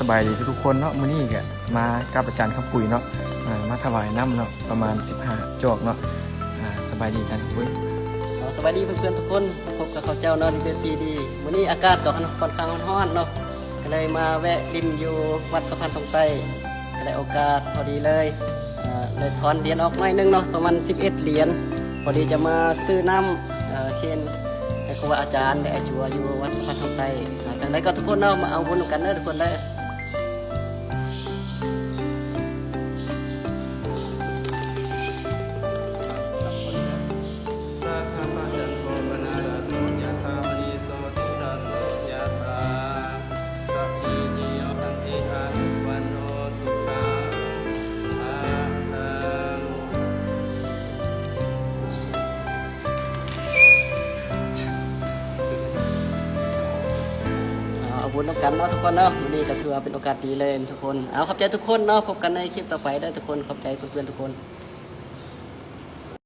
สบายดีทุกคนเนาะมื้อนี้ก็มากับอาจารย์คำปุ๋ยเนาะอ่ามาถวายน้ำเนาะประมาณ 15 จอกเนาะสบายดีอาจารย์คำปุ๋ยเอาสวัสดีเพื่อนๆทุกคนพบกับข้าเจ้าเนาะในเดือนจีดีวันนี้อากาศก็ค่อนข้างร้อนๆเนาะก็เลยมาแวะริมอยู่วัดสะพานทองใต้ก็ได้โอกาสพอดีเลยเลยถอนเหรียญออกหน่อยนึงเนาะประมาณ 11 เหรียญพอดีจะมาซื้อน้ำเอเคน ครูอาจารย์ได้อาจัวอยู่วัดสะพานทองใต้อ่าจังไรก็ทุกคนเนาะมาเอาบุญกันเด้อทุกคนเลย บุญร่วมกันเนาะทุกคนเนาะวันนี้ก็ถือว่าเป็นโอกาสดีเลยทุกคน เอาขอบใจทุกคนเนาะพบกันในคลิปต่อไปได้ทุกคนขอบใจเพื่อนๆทุกคน